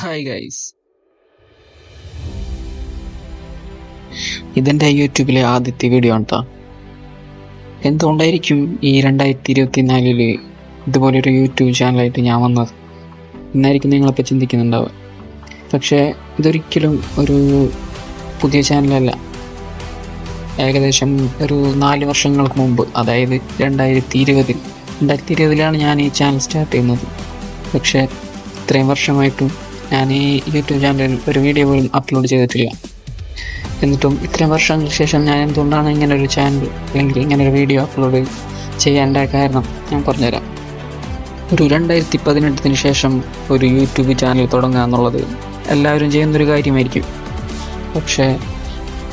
Hi guys ഇതെന്റെ യൂട്യൂബിലെ ആദ്യത്തെ വീഡിയോ ആണ് എന്തുകൊണ്ടായിരിക്കും ഈ രണ്ടായിരത്തി ഇരുപത്തി നാലിൽ ഇതുപോലൊരു യൂട്യൂബ് ചാനലായിട്ട് ഞാൻ വന്നത്? എന്നായിരിക്കും നിങ്ങളിപ്പോൾ ചിന്തിക്കുന്നുണ്ടാവുക. പക്ഷേ ഇതൊരിക്കലും ഒരു പുതിയ ചാനലല്ല ഏകദേശം ഒരു നാല് വർഷങ്ങൾക്ക് മുമ്പ് അതായത് രണ്ടായിരത്തി ഇരുപതിൽ രണ്ടായിരത്തി ഇരുപതിലാണ് ഞാൻ ഈ ചാനൽ സ്റ്റാർട്ട് ചെയ്യുന്നത്. പക്ഷേ ഇത്രയും വർഷമായിട്ടും ഞാൻ ഈ യൂട്യൂബ് ചാനലിൽ ഒരു വീഡിയോ പോലും അപ്ലോഡ് ചെയ്തിട്ടില്ല. എന്നിട്ടും ഇത്രയും വർഷങ്ങൾക്ക് ശേഷം ഞാൻ എന്തുകൊണ്ടാണ് ഇങ്ങനെ ഒരു ചാനൽ അല്ലെങ്കിൽ ഇങ്ങനെ ഒരു വീഡിയോ അപ്ലോഡ് ചെയ്യേണ്ട കാരണം ഞാൻ പറഞ്ഞുതരാം. ഒരു രണ്ടായിരത്തി പതിനെട്ടിന് ശേഷം ഒരു യൂട്യൂബ് ചാനൽ തുടങ്ങുക എന്നുള്ളത് എല്ലാവരും ചെയ്യുന്നൊരു കാര്യമായിരിക്കും. പക്ഷേ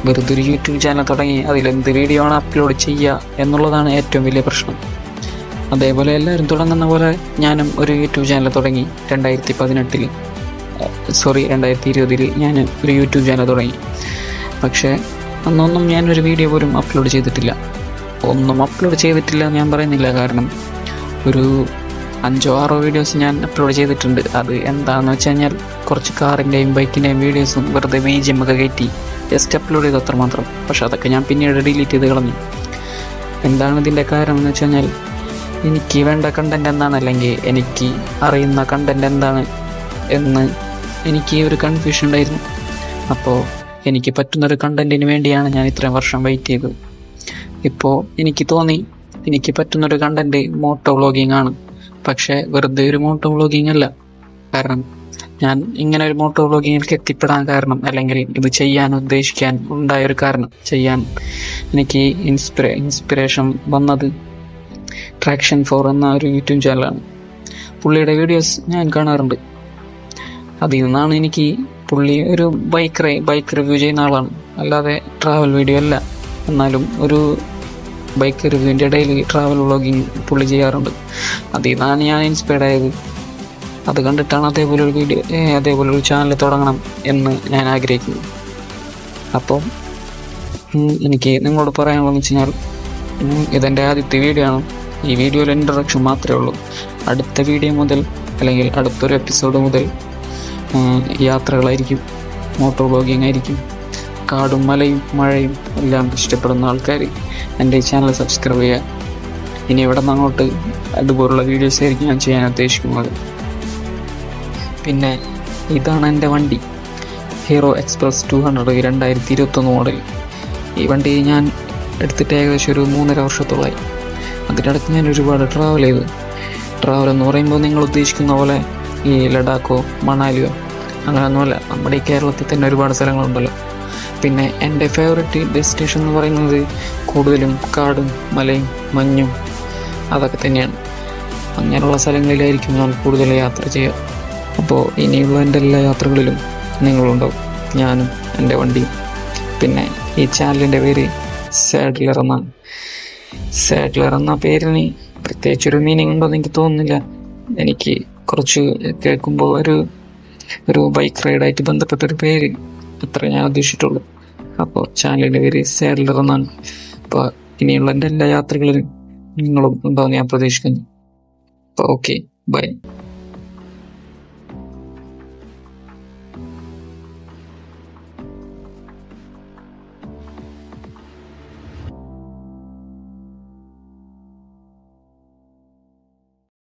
വെറുതെ ഒരു യൂട്യൂബ് ചാനൽ തുടങ്ങി അതിലെന്ത് വീഡിയോ ആണ് അപ്ലോഡ് ചെയ്യുക എന്നുള്ളതാണ് ഏറ്റവും വലിയ പ്രശ്നം. അതേപോലെ എല്ലാവരും തുടങ്ങുന്ന പോലെ ഞാനും ഒരു യൂട്യൂബ് ചാനൽ തുടങ്ങി രണ്ടായിരത്തി പതിനെട്ടിൽ. സോറി രണ്ടായിരത്തി ഇരുപതിൽ ഞാൻ ഒരു യൂട്യൂബ് ചാനൽ തുടങ്ങി. പക്ഷേ അന്നൊന്നും ഞാനൊരു വീഡിയോ പോലും അപ്ലോഡ് ചെയ്തിട്ടില്ല. ഒന്നും അപ്ലോഡ് ചെയ്തിട്ടില്ല ഞാൻ പറയുന്നില്ല. കാരണം ഒരു അഞ്ചോ ആറോ വീഡിയോസ് ഞാൻ അപ്ലോഡ് ചെയ്തിട്ടുണ്ട്. അത് എന്താണെന്ന് വെച്ച് കഴിഞ്ഞാൽ കുറച്ച് കാറിന്റെയും ബൈക്കിന്റെയും വീഡിയോസും വെറുതെ ബി ജി ഒക്കെ കയറ്റി ജസ്റ്റ് അപ്ലോഡ് ചെയ്തത്ര മാത്രം. പക്ഷെ അതൊക്കെ ഞാൻ പിന്നീട് ഡിലീറ്റ് ചെയ്ത് കളഞ്ഞു. എന്താണ് ഇതിന്റെ കാരണം എന്ന് വെച്ച് കഴിഞ്ഞാൽ എനിക്ക് വേണ്ട കണ്ടന്റ് എന്താണ് അല്ലെങ്കിൽ എനിക്ക് അറിയുന്ന കണ്ടന്റ് എന്താണ് എന്ന് എനിക്ക് ഒരു കൺഫ്യൂഷൻ ഉണ്ടായിരുന്നു. അപ്പോൾ എനിക്ക് പറ്റുന്നൊരു കണ്ടന്റിന് വേണ്ടിയാണ് ഞാൻ ഇത്രയും വർഷം വെയിറ്റ് ചെയ്തത്. ഇപ്പോൾ എനിക്ക് തോന്നി എനിക്ക് പറ്റുന്നൊരു കണ്ടന്റ് മോട്ടോ വ്ളോഗിങ് ആണ്. പക്ഷേ വെറുതെ ഒരു മോട്ടോ വ്ളോഗിങ് അല്ല. കാരണം ഞാൻ ഇങ്ങനെ ഒരു മോട്ടോ വ്ളോഗിങ്ങിലേക്ക് എത്തിപ്പെടാൻ കാരണം അല്ലെങ്കിൽ ഇത് ചെയ്യാൻ ഉദ്ദേശിക്കാൻ ഉണ്ടായ ഒരു കാരണം ചെയ്യാൻ എനിക്ക് ഇൻസ്പിറേ ഇൻസ്പിറേഷൻ വന്നത് ട്രാക്ഷൻ ഫോർ എന്ന ഒരു യൂട്യൂബ് ചാനലാണ് പുള്ളിയുടെ വീഡിയോസ് ഞാൻ കാണാറുണ്ട്. അതിൽ നിന്നാണ് എനിക്ക് പുള്ളി ഒരു ബൈക്ക് റൈ ബൈക്ക് റിവ്യൂ ചെയ്യുന്ന ആളാണ്. അല്ലാതെ ട്രാവൽ വീഡിയോ അല്ല. എന്നാലും ഒരു ബൈക്ക് റിവ്യൂവിന്റെ ഇടയിൽ ട്രാവൽ വ്ളോഗിങ് പുള്ളി ചെയ്യാറുണ്ട്. അതിൽ നിന്നാണ് ഞാൻ ഇൻസ്പയർഡ് ആയത്. അത് കണ്ടിട്ടാണ് അതേപോലെ ഒരു വീഡിയോ അതേപോലെ ഒരു ചാനൽ തുടങ്ങണം എന്ന് ഞാൻ ആഗ്രഹിക്കുന്നു. അപ്പം എനിക്ക് നിങ്ങളോട് പറയാനുള്ളതെന്ന് വെച്ച് കഴിഞ്ഞാൽ ഇതെന്റെ ആദ്യത്തെ വീഡിയോ ആണ്. ഈ വീഡിയോയിൽ ഇൻട്രഡക്ഷൻ മാത്രമേ ഉള്ളൂ. അടുത്ത വീഡിയോ മുതൽ അല്ലെങ്കിൽ അടുത്തൊരു എപ്പിസോഡ് മുതൽ യാത്രകളായിരിക്കും. മോട്ടോർ ബ്ലോഗിംഗ് ആയിരിക്കും. കാടും മലയും മഴയും എല്ലാം ഇഷ്ടപ്പെടുന്ന ആൾക്കാർ എന്റെ ചാനൽ സബ്സ്ക്രൈബ് ചെയ്യുക ഇനി ഇവിടെ നിന്ന് അങ്ങോട്ട് അതുപോലുള്ള വീഡിയോസ് ആയിരിക്കും ഞാൻ ചെയ്യാൻ ഉദ്ദേശിക്കുന്നത്. പിന്നെ ഇതാണ് എന്റെ വണ്ടി. ഹീറോ എക്സ്പ്രസ് ടു ഹൺഡ്രഡ് രണ്ടായിരത്തി ഇരുപത്തൊന്ന് മോഡൽ ഈ വണ്ടി ഞാൻ എടുത്തിട്ട് ഏകദേശം ഒരു മൂന്നര വർഷത്തോളമായി അതിനിടയ്ക്ക് ഞാൻ ഒരുപാട് ട്രാവൽ ചെയ്തു. ട്രാവൽ എന്ന് പറയുമ്പോൾ നിങ്ങൾ ഉദ്ദേശിക്കുന്ന പോലെ ഈ ലഡാക്കോ മണാലിയോ അങ്ങനെയൊന്നുമല്ല നമ്മുടെ ഈ കേരളത്തിൽ തന്നെ ഒരുപാട് സ്ഥലങ്ങളുണ്ടല്ലോ. പിന്നെ എന്റെ ഫേവററ്റ് ഡെസ്റ്റിനേഷൻ എന്ന് പറയുന്നത് കൂടുതലും കാടും മലയും മഞ്ഞും അതൊക്കെ തന്നെയാണ്. അങ്ങനെയുള്ള സ്ഥലങ്ങളിലായിരിക്കും ഞാൻ കൂടുതൽ യാത്ര ചെയ്യുക. അപ്പോൾ ഇനിയുള്ള എന്റെ എല്ലാ യാത്രകളിലും നിങ്ങളുണ്ടാവും. ഞാനും എന്റെ വണ്ടിയും. പിന്നെ ഈ ചാനലിന്റെ പേര് സാഡ്ലർ എന്നാണ് സാഡ്ലർ എന്ന പേരിന് പ്രത്യേകിച്ചൊരു മീനിങ് ഉണ്ടോ എന്ന് എനിക്ക് തോന്നുന്നില്ല. എനിക്ക് കുറച്ച് കേൾക്കുമ്പോൾ ഒരു ഒരു ബൈക്ക് റൈഡായിട്ട് ബന്ധപ്പെട്ട ഒരു പേര് അത്ര ഞാൻ ഉദ്ദേശിച്ചിട്ടുള്ളൂ. അപ്പോൾ ചാനലിന്റെ പേര് സാഡ്ലർ എന്നാണ്. അപ്പോൾ ഇനിയുള്ള എന്റെ എല്ലാ യാത്രകളിലും നിങ്ങളും ഉണ്ടാവും ഞാൻ പ്രതീക്ഷിക്കുന്നു. അപ്പോൾ ഓക്കെ ബൈ